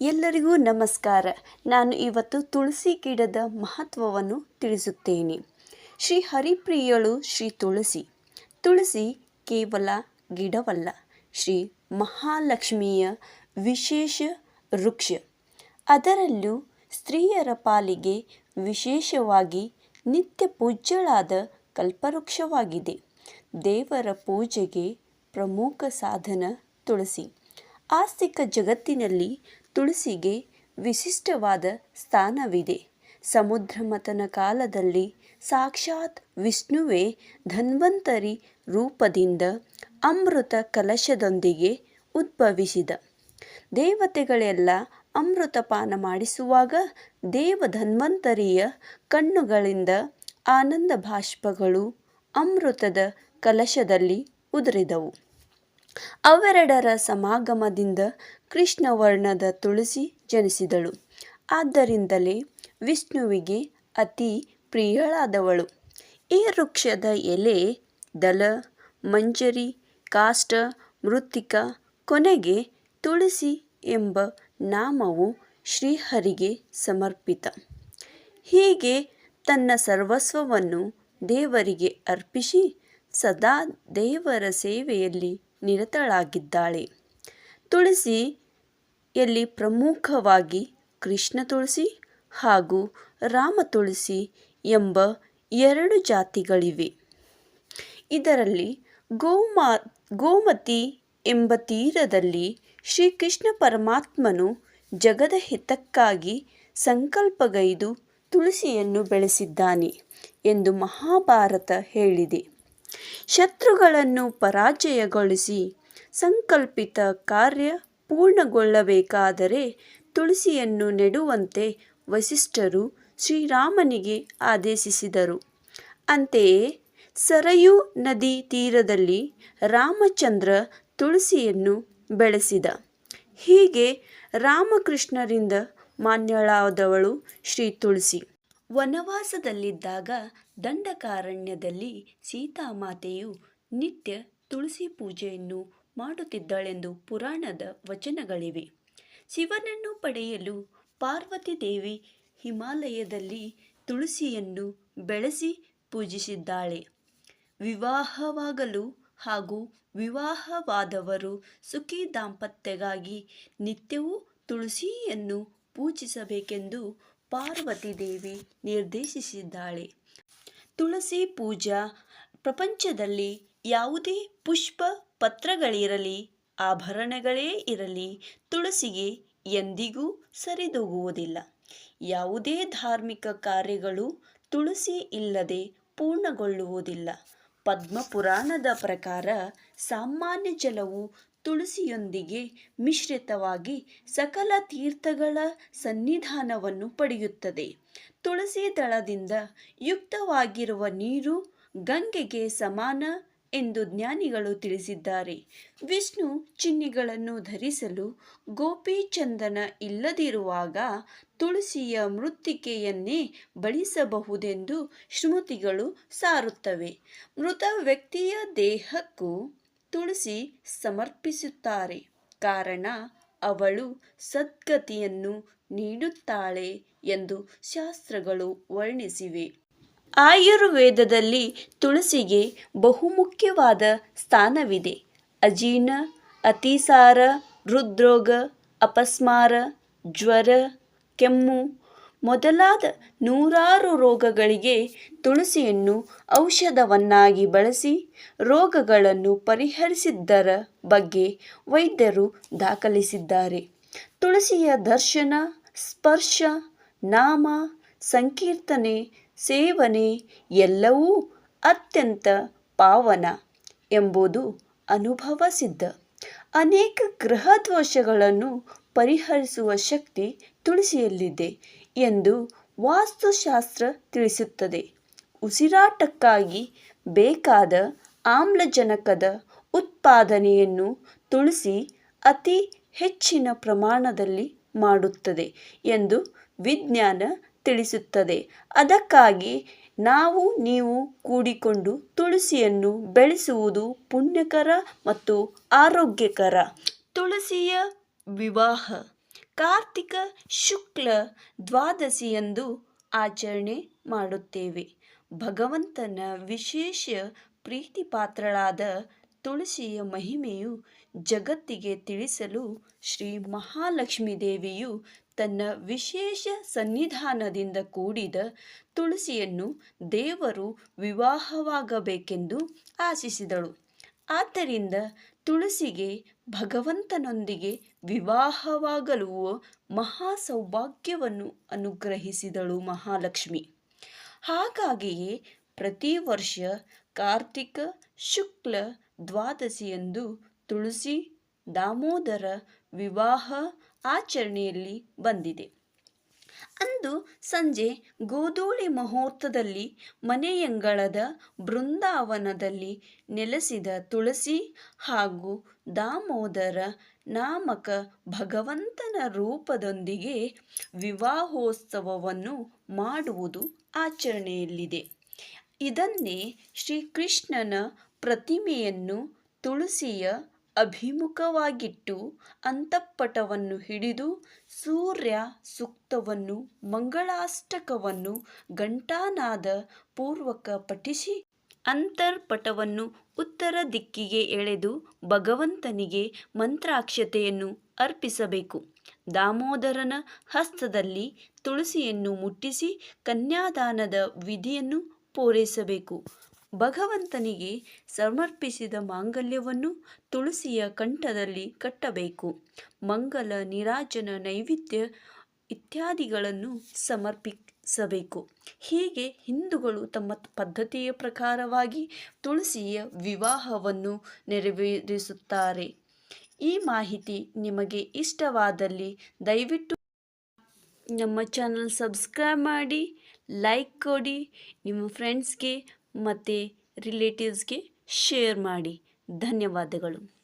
ಎಲ್ಲರಿಗೂ ನಮಸ್ಕಾರ. ನಾನು ಇವತ್ತು ತುಳಸಿ ಗಿಡದ ಮಹತ್ವವನ್ನು ತಿಳಿಸುತ್ತೇನೆ. ಶ್ರೀ ಹರಿಪ್ರಿಯಳು ಶ್ರೀ ತುಳಸಿ. ತುಳಸಿ ಕೇವಲ ಗಿಡವಲ್ಲ, ಶ್ರೀ ಮಹಾಲಕ್ಷ್ಮಿಯ ವಿಶೇಷ ವೃಕ್ಷ. ಅದರಲ್ಲೂ ಸ್ತ್ರೀಯರ ಪಾಲಿಗೆ ವಿಶೇಷವಾಗಿ ನಿತ್ಯ ಪೂಜ್ಯಳಾದ ಕಲ್ಪವೃಕ್ಷವಾಗಿದೆ. ದೇವರ ಪೂಜೆಗೆ ಪ್ರಮುಖ ಸಾಧನ ತುಳಸಿ. ಆಸ್ತಿಕ ಜಗತ್ತಿನಲ್ಲಿ ತುಳಸಿಗೆ ವಿಶಿಷ್ಟವಾದ ಸ್ಥಾನವಿದೆ. ಸಮುದ್ರಮಥನ ಕಾಲದಲ್ಲಿ ಸಾಕ್ಷಾತ್ ವಿಷ್ಣುವೇ ಧನ್ವಂತರಿ ರೂಪದಿಂದ ಅಮೃತ ಕಲಶದೊಂದಿಗೆ ಉದ್ಭವಿಸಿದ. ದೇವತೆಗಳೆಲ್ಲ ಅಮೃತಪಾನ ಮಾಡಿಸುವಾಗ ದೇವ ಧನ್ವಂತರಿಯ ಕಣ್ಣುಗಳಿಂದ ಆನಂದ ಬಾಷ್ಪಗಳು ಅಮೃತದ ಕಲಶದಲ್ಲಿ ಉದುರಿದವು. ಅವೆರಡರ ಸಮಾಗಮದಿಂದ ಕೃಷ್ಣವರ್ಣದ ತುಳಸಿ ಜನಿಸಿದಳು. ಆದ್ದರಿಂದಲೇ ವಿಷ್ಣುವಿಗೆ ಅತಿ ಪ್ರಿಯಳಾದವಳು. ಈ ವೃಕ್ಷದ ಎಲೆ ದಲ ಮಂಜರಿ, ಕಾಷ್ಟ, ಮೃತ್ತಿಕ, ಕೊನೆಗೆ ತುಳಸಿ ಎಂಬ ನಾಮವು ಶ್ರೀಹರಿಗೆ ಸಮರ್ಪಿತ. ಹೀಗೆ ತನ್ನ ಸರ್ವಸ್ವವನ್ನು ದೇವರಿಗೆ ಅರ್ಪಿಸಿ ಸದಾ ದೇವರ ಸೇವೆಯಲ್ಲಿ ನಿರತಳಾಗಿದ್ದಾಳೆ. ತುಳಸಿಯಲ್ಲಿ ಪ್ರಮುಖವಾಗಿ ಕೃಷ್ಣ ತುಳಸಿ ಹಾಗೂ ರಾಮ ತುಳಸಿ ಎಂಬ ಎರಡು ಜಾತಿಗಳಿವೆ. ಇದರಲ್ಲಿ ಗೋಮಾ, ಗೋಮತಿ ಎಂಬ ತೀರದಲ್ಲಿ ಶ್ರೀಕೃಷ್ಣ ಪರಮಾತ್ಮನು ಜಗದ ಹಿತಕ್ಕಾಗಿ ಸಂಕಲ್ಪಗೈದು ತುಳಸಿಯನ್ನು ಬೆಳೆಸಿದ್ದಾನೆ ಎಂದು ಮಹಾಭಾರತ ಹೇಳಿದೆ. ಶತ್ರುಗಳನ್ನು ಪರಾಜಯಗೊಳಿಸಿ ಸಂಕಲ್ಪಿತ ಕಾರ್ಯ ಪೂರ್ಣಗೊಳ್ಳಬೇಕಾದರೆ ತುಳಸಿಯನ್ನು ನೆಡುವಂತೆ ವಸಿಷ್ಠರು ಶ್ರೀರಾಮನಿಗೆ ಆದೇಶಿಸಿದರು. ಅಂತೆಯೇ ಸರಯೂ ನದಿ ತೀರದಲ್ಲಿ ರಾಮಚಂದ್ರ ತುಳಸಿಯನ್ನು ಬೆಳೆಸಿದ. ಹೀಗೆ ರಾಮಕೃಷ್ಣರಿಂದ ಮಾನ್ಯಳಾದವಳು ಶ್ರೀ ತುಳಸಿ. ವನವಾಸದಲ್ಲಿದ್ದಾಗ ದಂಡಕಾರಣ್ಯದಲ್ಲಿ ಸೀತಾಮಾತೆಯು ನಿತ್ಯ ತುಳಸಿ ಪೂಜೆಯನ್ನು ಮಾಡುತ್ತಿದ್ದಳೆಂದು ಪುರಾಣದ ವಚನಗಳಿವೆ. ಶಿವನನ್ನು ಪಡೆಯಲು ಪಾರ್ವತಿ ದೇವಿ ಹಿಮಾಲಯದಲ್ಲಿ ತುಳಸಿಯನ್ನು ಬೆಳೆಸಿ ಪೂಜಿಸಿದ್ದಾಳೆ. ವಿವಾಹವಾಗಲು ಹಾಗೂ ವಿವಾಹವಾದವರು ಸುಖಿ ದಾಂಪತ್ಯಗಾಗಿ ನಿತ್ಯವೂ ತುಳಸಿಯನ್ನು ಪೂಜಿಸಬೇಕೆಂದು ಪಾರ್ವತಿ ದೇವಿ ನಿರ್ದೇಶಿಸಿದ್ದಾಳೆ. ತುಳಸಿ ಪೂಜಾ ಪ್ರಪಂಚದಲ್ಲಿ ಯಾವುದೇ ಪುಷ್ಪ ಪತ್ರಗಳಿರಲಿ, ಆಭರಣಗಳೇ ಇರಲಿ, ತುಳಸಿಗೆ ಎಂದಿಗೂ ಸರಿದೂಗುವುದಿಲ್ಲ. ಯಾವುದೇ ಧಾರ್ಮಿಕ ಕಾರ್ಯಗಳು ತುಳಸಿ ಇಲ್ಲದೆ ಪೂರ್ಣಗೊಳ್ಳುವುದಿಲ್ಲ. ಪದ್ಮಪುರಾಣದ ಪ್ರಕಾರ ಸಾಮಾನ್ಯ ಜಲವು ತುಳಸಿಯೊಂದಿಗೆ ಮಿಶ್ರಿತವಾಗಿ ಸಕಲ ತೀರ್ಥಗಳ ಸನ್ನಿಧಾನವನ್ನು ಪಡೆಯುತ್ತದೆ. ತುಳಸಿ ದಳದಿಂದ ಯುಕ್ತವಾಗಿರುವ ನೀರು ಗಂಗೆಗೆ ಸಮಾನ ಎಂದು ಜ್ಞಾನಿಗಳು ತಿಳಿಸಿದ್ದಾರೆ. ವಿಷ್ಣು ಚಿಹ್ನೆಗಳನ್ನು ಧರಿಸಲು ಗೋಪಿಚಂದನ ಇಲ್ಲದಿರುವಾಗ ತುಳಸಿಯ ಮೃತ್ತಿಕೆಯನ್ನೇ ಬಳಸಬಹುದೆಂದು ಶ್ರುತಿಗಳು ಸಾರುತ್ತವೆ. ಮೃತ ವ್ಯಕ್ತಿಯ ದೇಹಕ್ಕೂ ತುಳಸಿ ಸಮರ್ಪಿಸುತ್ತಾರೆ. ಕಾರಣ, ಅವಳು ಸದ್ಗತಿಯನ್ನು ನೀಡುತ್ತಾಳೆ ಎಂದು ಶಾಸ್ತ್ರಗಳು ವರ್ಣಿಸಿವೆ. ಆಯುರ್ವೇದದಲ್ಲಿ ತುಳಸಿಗೆ ಬಹುಮುಖ್ಯವಾದ ಸ್ಥಾನವಿದೆ. ಅಜೀರ್ಣ, ಅತಿಸಾರ, ಹೃದ್ರೋಗ, ಅಪಸ್ಮಾರ, ಜ್ವರ, ಕೆಮ್ಮು ಮೊದಲಾದ ನೂರಾರು ರೋಗಗಳಿಗೆ ತುಳಸಿಯನ್ನು ಔಷಧವನ್ನಾಗಿ ಬಳಸಿ ರೋಗಗಳನ್ನು ಪರಿಹರಿಸಿದ್ದರ ಬಗ್ಗೆ ವೈದ್ಯರು ದಾಖಲಿಸಿದ್ದಾರೆ. ತುಳಸಿಯ ದರ್ಶನ, ಸ್ಪರ್ಶ, ನಾಮ, ಸಂಕೀರ್ತನೆ, ಸೇವನೆ ಎಲ್ಲವೂ ಅತ್ಯಂತ ಪಾವನ ಎಂಬುದು ಅನುಭವ ಸಿದ್ಧ ಅನೇಕ ಗೃಹ ದೋಷಗಳನ್ನು ಪರಿಹರಿಸುವ ಶಕ್ತಿ ತುಳಸಿಯಲ್ಲಿದೆ ಎಂದು ವಾಸ್ತುಶಾಸ್ತ್ರ ತಿಳಿಸುತ್ತದೆ. ಉಸಿರಾಟಕ್ಕಾಗಿ ಬೇಕಾದ ಆಮ್ಲಜನಕದ ಉತ್ಪಾದನೆಯನ್ನು ತುಳಸಿ ಅತಿ ಹೆಚ್ಚಿನ ಪ್ರಮಾಣದಲ್ಲಿ ಮಾಡುತ್ತದೆ ಎಂದು ವಿಜ್ಞಾನ ತಿಳಿಸುತ್ತದೆ. ಅದಕ್ಕಾಗಿ ನಾವು ನೀವು ಕೂಡಿಕೊಂಡು ತುಳಸಿಯನ್ನು ಬೆಳೆಸುವುದು ಪುಣ್ಯಕರ ಮತ್ತು ಆರೋಗ್ಯಕರ. ತುಳಸಿಯ ವಿವಾಹ. ಕಾರ್ತಿಕ ಶುಕ್ಲ ದ್ವಾದಶಿಯಂದು ಆಚರಣೆ ಮಾಡುತ್ತೇವೆ. ಭಗವಂತನ ವಿಶೇಷ ಪ್ರೀತಿಪಾತ್ರಳಾದ ತುಳಸಿಯ ಮಹಿಮೆಯು ಜಗತ್ತಿಗೆ ತಿಳಿಸಲು ಶ್ರೀ ಮಹಾಲಕ್ಷ್ಮೀ ದೇವಿಯು ತನ್ನ ವಿಶೇಷ ಸನ್ನಿಧಾನದಿಂದ ಕೂಡಿದ ತುಳಸಿಯನ್ನು ದೇವರು ವಿವಾಹವಾಗಬೇಕೆಂದು ಆಶಿಸಿದಳು. ಆದ್ದರಿಂದ ತುಳಸಿಗೆ ಭಗವಂತನೊಂದಿಗೆ ವಿವಾಹವಾಗಲು ಮಹಾ ಸೌಭಾಗ್ಯವನ್ನು ಅನುಗ್ರಹಿಸಿದಳು ಮಹಾಲಕ್ಷ್ಮಿ. ಹಾಗಾಗಿಯೇ ಪ್ರತಿ ವರ್ಷ ಕಾರ್ತಿಕ ಶುಕ್ಲ ದ್ವಾದಶಿಯಂದು ತುಳಸಿ ದಾಮೋದರ ವಿವಾಹ ಆಚರಣೆಯಲ್ಲಿ ಬಂದಿದೆ. ಅಂದು ಸಂಜೆ ಗೋಧೂಳಿ ಮುಹೂರ್ತದಲ್ಲಿ ಮನೆಯಂಗಳದ ಬೃಂದಾವನದಲ್ಲಿ ನೆಲೆಸಿದ ತುಳಸಿ ಹಾಗೂ ದಾಮೋದರ ನಾಮಕ ಭಗವಂತನ ರೂಪದೊಂದಿಗೆ ವಿವಾಹೋತ್ಸವವನ್ನು ಮಾಡುವುದು ಆಚರಣೆಯಲ್ಲಿದೆ. ಇದನ್ನೇ ಶ್ರೀಕೃಷ್ಣನ ಪ್ರತಿಮೆಯನ್ನು ತುಳಸಿಯ ಅಭಿಮುಖವಾಗಿಟ್ಟು ಅಂತಃಪಟವನ್ನು ಹಿಡಿದು ಸೂರ್ಯ ಸೂಕ್ತವನ್ನು, ಮಂಗಳಾಷ್ಟಕವನ್ನು, ಘಂಟಾನಾದ ಪೂರ್ವಕ ಪಠಿಸಿ ಅಂತರ್ಪಟವನ್ನು ಉತ್ತರ ದಿಕ್ಕಿಗೆ ಎಳೆದು ಭಗವಂತನಿಗೆ ಮಂತ್ರಾಕ್ಷತೆಯನ್ನು ಅರ್ಪಿಸಬೇಕು. ದಾಮೋದರನ ಹಸ್ತದಲ್ಲಿ ತುಳಸಿಯನ್ನು ಮುಟ್ಟಿಸಿ ಕನ್ಯಾದಾನದ ವಿಧಿಯನ್ನು ಪೂರೈಸಬೇಕು. ಭಗವಂತನಿಗೆ ಸಮರ್ಪಿಸಿದ ಮಾಂಗಲ್ಯವನ್ನು ತುಳಸಿಯ ಕಂಠದಲ್ಲಿ ಕಟ್ಟಬೇಕು. ಮಂಗಲ, ನಿರಾಜನ ನೈವೇದ್ಯ ಇತ್ಯಾದಿಗಳನ್ನು ಸಮರ್ಪಿಸಬೇಕು. ಹೀಗೆ ಹಿಂದೂಗಳು ತಮ್ಮ ಪದ್ಧತಿಯ ಪ್ರಕಾರವಾಗಿ ತುಳಸಿಯ ವಿವಾಹವನ್ನು ನೆರವೇರಿಸುತ್ತಾರೆ. ಈ ಮಾಹಿತಿ ನಿಮಗೆ ಇಷ್ಟವಾದಲ್ಲಿ ದಯವಿಟ್ಟು ನಮ್ಮ ಚಾನಲ್ ಸಬ್ಸ್ಕ್ರೈಬ್ ಮಾಡಿ, ಲೈಕ್ ಕೊಡಿ, ನಿಮ್ಮ ಫ್ರೆಂಡ್ಸ್ಗೆ ಮತ್ತು ರಿಲೇಟಿವ್ಸ್ಗೆ ಶೇರ್ ಮಾಡಿ. ಧನ್ಯವಾದಗಳು.